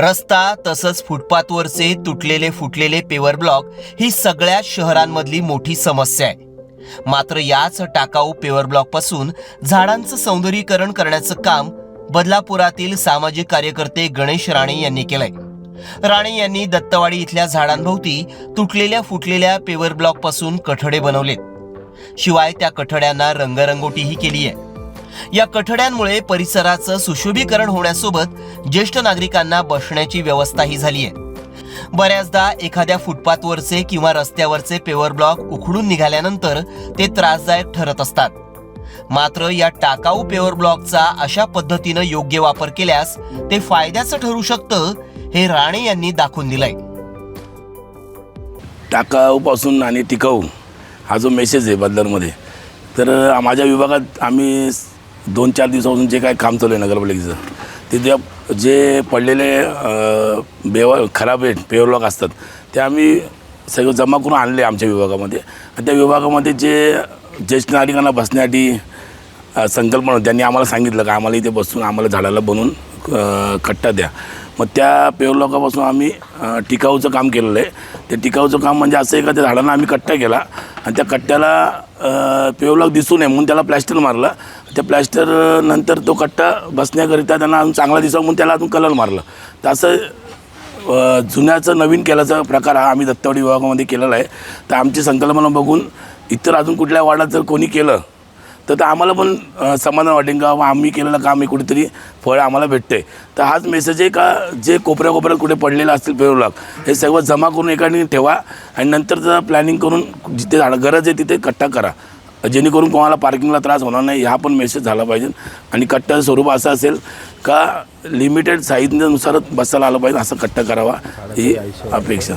रस्ता तसंच फुटपाथवरचे तुटलेले फुटलेले पेवर ब्लॉक ही सगळ्या शहरांमधली मोठी समस्या आहे. मात्र याच टाकाऊ पेवर ब्लॉकपासून झाडांचं सौंदर्यीकरण करण्याचं काम बदलापुरातील सामाजिक कार्यकर्ते गणेश राणे यांनी केलंय. राणे यांनी दत्तवाडी इथल्या झाडांभोवती तुटलेल्या फुटलेल्या पेवर ब्लॉकपासून कठडे बनवलेत. शिवाय त्या कठड्यांना रंगरंगोटीही केली आहे या कठड्यांमुळे परिसराचं सुशोभीकरण होण्यासोबत ज्येष्ठ नागरिकांना बसण्याची व्यवस्थाही झाली आहे. बऱ्याचदा एखाद्या फुटपाथवरचे किंवा रस्त्यावरचे पेवर ब्लॉक उखडून निघाल्यानंतर ते त्रासदायक ठरत असतात. मात्र या टाकाऊ पेवर ब्लॉकचा अशा पद्धतीनं योग्य वापर केल्यास ते फायद्याचं ठरू शकतं हे राणे यांनी दाखवून दिलंय. टाकाऊपासून आणि टिकाऊ हा जो मेसेज आहे बदलरमध्ये तर माझ्या विभागात आम्ही दोन चार दिवसापासून जे काय काम चालू आहे नगरपालिकेचं ते जे पडलेले बेवा खराब आहेत पेवरलॉक असतात ते आम्ही सगळं जमा करून आणले आमच्या विभागामध्ये. आणि त्या विभागामध्ये जे ज्येष्ठ नागरिकांना बसण्यासाठी संकल्पना होती त्यांनी आम्हाला सांगितलं का आम्हाला इथे बसून आम्हाला झाडाला बनवून कट्टा द्या. मग त्या पेवरलॉकापासून आम्ही टिकाऊचं काम केलेलं आहे. ते टिकाऊचं काम म्हणजे असं आहे का त्या झाडांना आम्ही कट्टा केला आणि त्या कट्ट्याला पेवलाग दिसू नये म्हणून त्याला प्लॅस्टर मारलं. त्या प्लॅस्टर नंतर तो कट्टा बसण्याकरिता त्यांना अजून चांगला दिसावा म्हणून त्याला अजून कलर मारलं. तर असं जुन्याचं नवीन केल्याचा प्रकार हा आम्ही दत्तवाडी विभागामध्ये केलेला आहे. तर आमची संकल्पना बघून इतर अजून कुठल्या वार्डात जर कोणी केलं तर तर आम्हाला पण समाधान वाटेल का आम्ही केलेलं काम हे कुठेतरी फळ आम्हाला भेटते तर हाच मेसेज आहे का जे कोपऱ्या कोपऱ्यात कुठे पडलेलं असतील पेरोलाग हे सगळं जमा करून एका ठिकाणी ठेवा आणि नंतर प्लॅनिंग करून जिथे झाडं गरज आहे तिथे कट्टा करा. जेणेकरून कोणाला पार्किंगला त्रास होणार नाही हा पण मेसेज झाला पाहिजे. आणि कट्ट्याचं स्वरूप असं असेल का लिमिटेड साईजनुसारच बसायला आलं पाहिजे असं कट्टा करावा ही अपेक्षा.